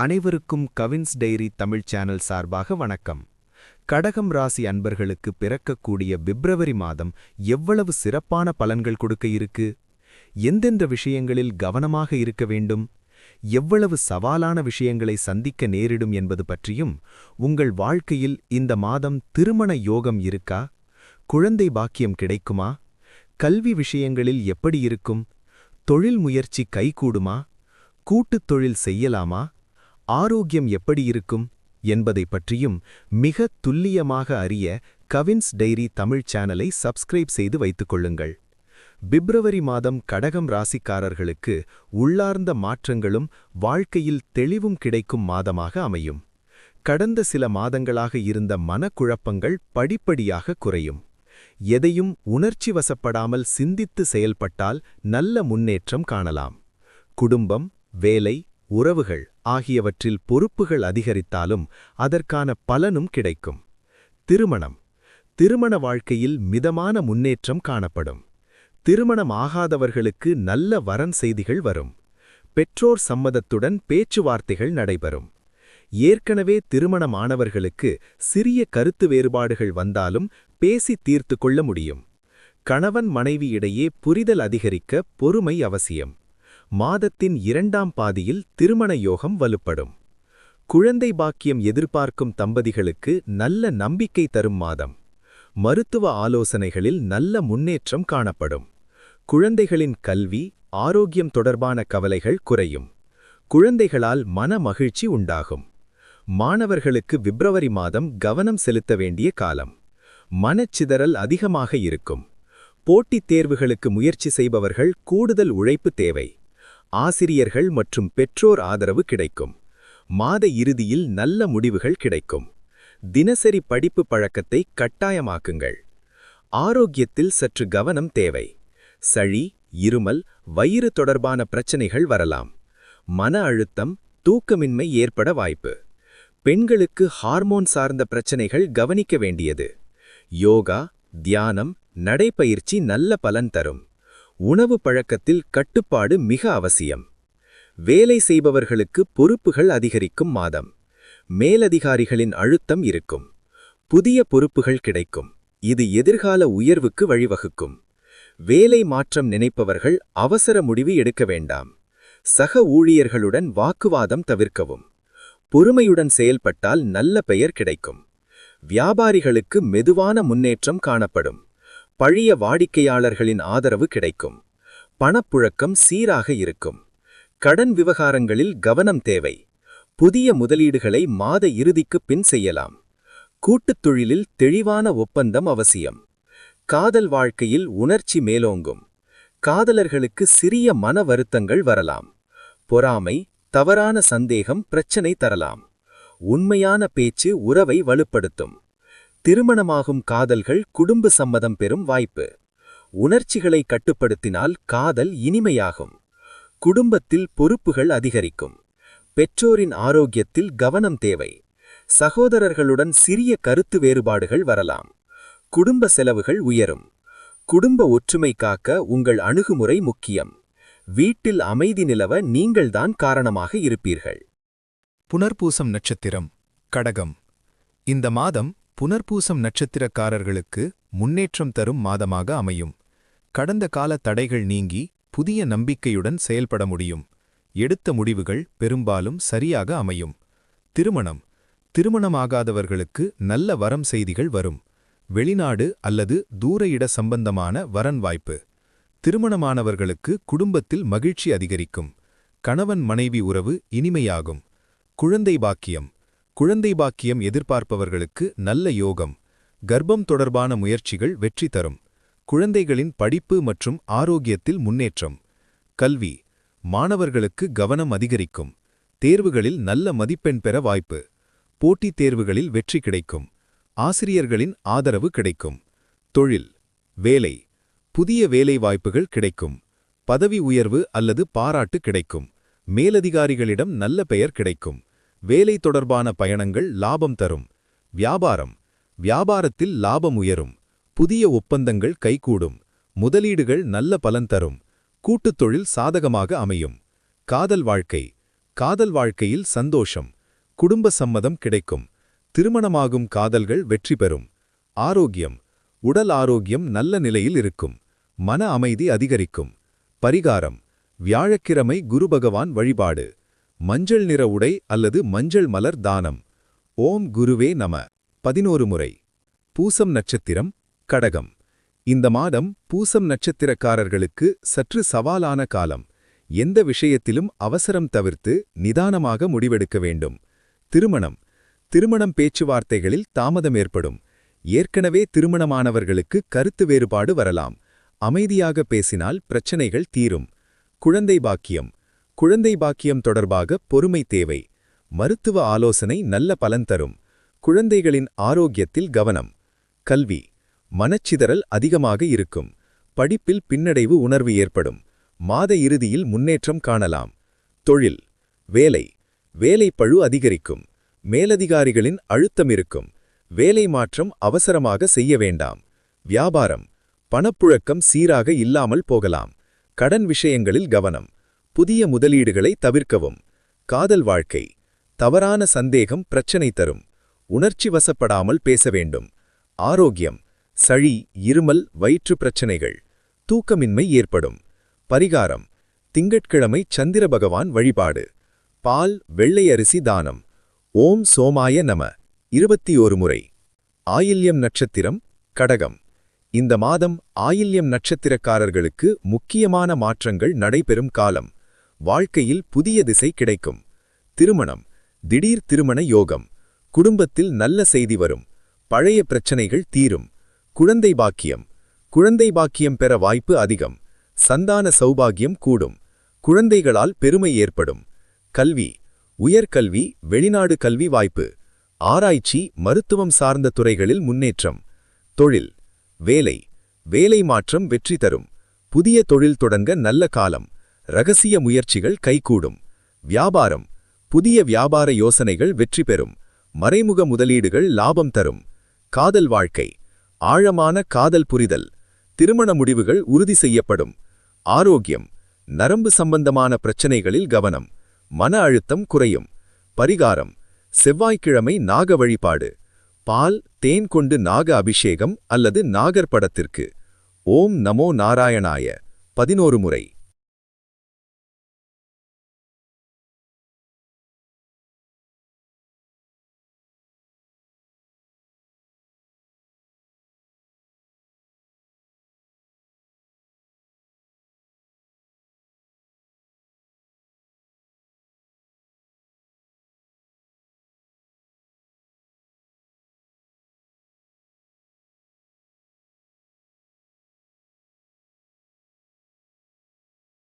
அனைவருக்கும் Cavin's diary Tamil channel சார்பாக வணக்கம். கடகம் ராசி அன்பர்களுக்கு பிறக்கக்கூடிய பிப்ரவரி மாதம் எவ்வளவு சிறப்பான பலன்கள் கொடுக்க இருக்கு? எந்தெந்த விஷயங்களில் கவனமாக இருக்க வேண்டும்? எவ்வளவு சவாலான விஷயங்களை சந்திக்க நேரிடும் என்பது பற்றியும் உங்கள் வாழ்க்கையில் இந்த மாதம் திருமண யோகம் இருக்கா? குழந்தை பாக்கியம் கிடைக்குமா? கல்வி விஷயங்களில் எப்படி இருக்கும்? தொழில் முயற்சி கைகூடுமா? கூட்டுத் தொழில் செய்யலாமா? ஆரோக்கியம் எப்படி இருக்கும் என்பதை பற்றியும் மிக துல்லியமாக அறிய கவின்ஸ் டைரி தமிழ் சேனலை சப்ஸ்கிரைப் செய்து வைத்துக் கொள்ளுங்கள். பிப்ரவரி மாதம் கடகம் ராசிக்காரர்களுக்கு உள்ளார்ந்த மாற்றங்களும் வாழ்க்கையில் தெளிவும் கிடைக்கும் மாதமாக அமையும். கடந்த சில மாதங்களாக இருந்த மனக்குழப்பங்கள் படிப்படியாக குறையும். எதையும் உணர்ச்சி வசப்படாமல் சிந்தித்து செயல்பட்டால் நல்ல முன்னேற்றம் காணலாம். குடும்பம் வேலை உறவுகள் ஆகியவற்றில் பொறுப்புகள் அதிகரித்தாலும் அதற்கான பலனும் கிடைக்கும். திருமணம். திருமண வாழ்க்கையில் மிதமான முன்னேற்றம் காணப்படும். திருமணம் ஆகாதவர்களுக்கு நல்ல வரன் செய்திகள் வரும். பெற்றோர் சம்மதத்துடன் பேச்சுவார்த்தைகள் நடைபெறும். ஏற்கனவே திருமணமானவர்களுக்கு சிறிய கருத்து வேறுபாடுகள் வந்தாலும் பேசி தீர்த்து கொள்ள முடியும். கணவன் மனைவி இடையே புரிதல் அதிகரிக்க பொறுமை அவசியம். மாதத்தின் இரண்டாம் பாதியில் திருமண யோகம் வலுப்படும். குழந்தை பாக்கியம் எதிர்பார்க்கும் தம்பதிகளுக்கு நல்ல நம்பிக்கை தரும் மாதம். மருத்துவ ஆலோசனைகளில் நல்ல முன்னேற்றம் காணப்படும். குழந்தைகளின் கல்வி ஆரோக்கியம் தொடர்பான கவலைகள் குறையும். குழந்தைகளால் மன மகிழ்ச்சி உண்டாகும். மாணவர்களுக்கு பிப்ரவரி மாதம் கவனம் செலுத்த வேண்டிய காலம். மனச்சிதறல் அதிகமாக இருக்கும். போட்டித் தேர்வுகளுக்கு முயற்சி செய்பவர்கள் கூடுதல் உழைப்பு தேவை. ஆசிரியர்கள் மற்றும் பெற்றோர் ஆதரவு கிடைக்கும். மாத இறுதியில் நல்ல முடிவுகள் கிடைக்கும். தினசரி படிப்பு பழக்கத்தை கட்டாயமாக்குங்கள். ஆரோக்கியத்தில் சற்று கவனம் தேவை. சளி இருமல் வயிறு தொடர்பான பிரச்சனைகள் வரலாம். மன அழுத்தம் தூக்கமின்மை ஏற்பட வாய்ப்பு. பெண்களுக்கு ஹார்மோன் சார்ந்த பிரச்சனைகள் கவனிக்க வேண்டியது. யோகா தியானம் நடைப்பயிற்சி நல்ல பலன் தரும். உணவு பழக்கத்தில் கட்டுப்பாடு மிக அவசியம். வேலை செய்பவர்களுக்கு பொறுப்புகள் அதிகரிக்கும் மாதம். மேலதிகாரிகளின் அழுத்தம் இருக்கும். புதிய பொறுப்புகள் கிடைக்கும். இது எதிர்கால உயர்வுக்கு வழிவகுக்கும். வேலை மாற்றம் நினைப்பவர்கள் அவசர முடிவு எடுக்க வேண்டாம். சக ஊழியர்களுடன் வாக்குவாதம் தவிர்க்கவும். பொறுமையுடன் செயல்பட்டால் நல்ல பெயர் கிடைக்கும். வியாபாரிகளுக்கு மெதுவான முன்னேற்றம் காணப்படும். பழைய வாடிக்கையாளர்களின் ஆதரவு கிடைக்கும். பணப்புழக்கம் சீராக இருக்கும். கடன் விவகாரங்களில் கவனம் தேவை. புதிய முதலீடுகளை மாத இறுதிக்கு பின் செய்யலாம். கூட்டுத் தொழிலில் தெளிவான ஒப்பந்தம் அவசியம். காதல் வாழ்க்கையில் உணர்ச்சி மேலோங்கும். காதலர்களுக்கு சிறிய மன வருத்தங்கள் வரலாம். பொறாமை தவறான சந்தேகம் பிரச்சனை தரலாம். உண்மையான பேச்சு உறவை வலுப்படுத்தும். திருமணமாகும் காதல்கள் குடும்ப சம்மதம் பெறும் வாய்ப்பு. உணர்ச்சிகளை கட்டுப்படுத்தினால் காதல் இனிமையாகும். குடும்பத்தில் பொறுப்புகள் அதிகரிக்கும். பெற்றோரின் ஆரோக்கியத்தில் கவனம் தேவை. சகோதரர்களுடன் சிறிய கருத்து வேறுபாடுகள் வரலாம். குடும்ப செலவுகள் உயரும். குடும்ப ஒற்றுமை காக்க உங்கள் அணுகுமுறை முக்கியம். வீட்டில் அமைதி நிலவ நீங்கள்தான் காரணமாக இருப்பீர்கள். புனர்பூசம் நட்சத்திரம் கடகம். இந்த மாதம் புனர்பூசம் நட்சத்திரக்காரர்களுக்கு முன்னேற்றம் தரும் மாதமாக அமையும். கடந்த கால தடைகள் நீங்கி புதிய நம்பிக்கையுடன் செயல்பட முடியும். எடுத்த முடிவுகள் பெரும்பாலும் சரியாக அமையும். திருமணம். திருமணமாகாதவர்களுக்கு நல்ல வரம் செய்திகள் வரும். வெளிநாடு அல்லது தூர இட சம்பந்தமான வரன் வாய்ப்பு. திருமணமானவர்களுக்கு குடும்பத்தில் மகிழ்ச்சி அதிகரிக்கும். கணவன் மனைவி உறவு இனிமையாகும். குழந்தை பாக்கியம். குழந்தை பாக்கியம் எதிர்பார்ப்பவர்களுக்கு நல்ல யோகம் கர்ப்பம் தொடர்பான முயற்சிகள் வெற்றி தரும் குழந்தைகளின் படிப்பு மற்றும் ஆரோக்கியத்தில் முன்னேற்றம் கல்வி மாணவர்களுக்கு கவனம் அதிகரிக்கும் தேர்வுகளில் நல்ல மதிப்பெண் பெற வாய்ப்பு போட்டித் தேர்வுகளில் வெற்றி கிடைக்கும் ஆசிரியர்களின் ஆதரவு கிடைக்கும் தொழில் வேலை புதிய வேலை வாய்ப்புகள் கிடைக்கும் பதவி உயர்வு அல்லது பாராட்டு கிடைக்கும் மேலதிகாரிகளிடம் நல்ல பெயர் கிடைக்கும். வேலை தொடர்பான பயணங்கள் லாபம் தரும். வியாபாரம். வியாபாரத்தில் லாபம் உயரும். புதிய ஒப்பந்தங்கள் கைகூடும். முதலீடுகள் நல்ல பலன் தரும். கூட்டுத் தொழில் சாதகமாக அமையும். காதல் வாழ்க்கை. காதல் வாழ்க்கையில் சந்தோஷம். குடும்ப சம்மதம் கிடைக்கும். திருமணமாகும் காதல்கள் வெற்றி பெறும். ஆரோக்கியம். உடல் ஆரோக்கியம் நல்ல நிலையில் இருக்கும். மன அமைதி அதிகரிக்கும். பரிகாரம். வியாழக்கிழமை குரு பகவான் வழிபாடு. மஞ்சள் நிற உடை அல்லது மஞ்சள் மலர் தானம். ஓம் குருவே நம. பதினோரு முறை. பூசம் நட்சத்திரம் கடகம். இந்த மாதம் பூசம் நட்சத்திரக்காரர்களுக்கு சற்று சவாலான காலம். எந்த விஷயத்திலும் அவசரம் தவிர்த்து நிதானமாக முடிவெடுக்க வேண்டும். திருமணம். திருமணம் பேச்சுவார்த்தைகளில் தாமதம் ஏற்படும். ஏற்கனவே திருமணமானவர்களுக்கு கருத்து வேறுபாடு வரலாம். அமைதியாக பேசினால் பிரச்சனைகள் தீரும். குழந்தை பாக்கியம். குழந்தை பாக்கியம் தொடர்பாக பொறுமை தேவை. மருத்துவ ஆலோசனை நல்ல பலன் தரும். குழந்தைகளின் ஆரோக்கியத்தில் கவனம். கல்வி. மனச்சிதறல் அதிகமாக இருக்கும். படிப்பில் பின்னடைவு உணர்வு ஏற்படும். மாத இறுதியில் முன்னேற்றம் காணலாம். தொழில். வேலை. வேலைப்பழு அதிகரிக்கும். மேலதிகாரிகளின் அழுத்தம் இருக்கும். வேலை மாற்றம் அவசரமாக செய்ய வேண்டாம். வியாபாரம். பணப்புழக்கம் சீராக இல்லாமல் போகலாம். கடன் விஷயங்களில் கவனம். புதிய முதலீடுகளை தவிர்க்கவும். காதல் வாழ்க்கை தவறான சந்தேகம் பிரச்சனை தரும் உணர்ச்சி வசப்படாமல் பேச வேண்டும். ஆரோக்கியம் சளி இருமல் வயிற்று பிரச்சனைகள் தூக்கமின்மை ஏற்படும். பரிகாரம் திங்கட்கிழமை சந்திர பகவான் வழிபாடு. பால் வெள்ளை அரிசி தானம். ஓம் சோமாய நம. இருபத்தி ஒரு முறை. ஆயில்யம் நட்சத்திரம் கடகம். இந்த மாதம் ஆயில்யம் நட்சத்திரக்காரர்களுக்கு முக்கியமான மாற்றங்கள் நடைபெறும் காலம். வாழ்க்கையில் புதிய திசை கிடைக்கும். திருமணம் திடீர் திருமண யோகம் குடும்பத்தில் நல்ல செய்தி வரும் பழைய பிரச்சனைகள் தீரும் குழந்தை பாக்கியம் குழந்தை பாக்கியம் பெற வாய்ப்பு அதிகம் சந்தான சௌபாகியம் கூடும் குழந்தைகளால் பெருமை ஏற்படும் கல்வி உயர்கல்வி வெளிநாடு கல்வி வாய்ப்பு ஆராய்ச்சி மருத்துவம் சார்ந்த துறைகளில் முன்னேற்றம் தொழில் வேலை வேலை மாற்றம் வெற்றி தரும் புதிய தொழில் தொடங்க நல்ல காலம் ரகசிய முயற்சிகள் கைகூடும். வியாபாரம். புதிய வியாபார யோசனைகள் வெற்றி பெறும். மறைமுக முதலீடுகள் லாபம் தரும். காதல் வாழ்க்கை. ஆழமான காதல் புரிதல். திருமண முடிவுகள் உறுதி செய்யப்படும். ஆரோக்கியம். நரம்பு சம்பந்தமான பிரச்சனைகளில் கவனம். மன அழுத்தம் குறையும். பரிகாரம். செவ்வாய்க்கிழமை நாக வழிபாடு. பால் தேன் கொண்டு நாக அபிஷேகம் அல்லது நாகர் படத்திற்கு. ஓம் நமோ நாராயணாய. பதினோரு முறை.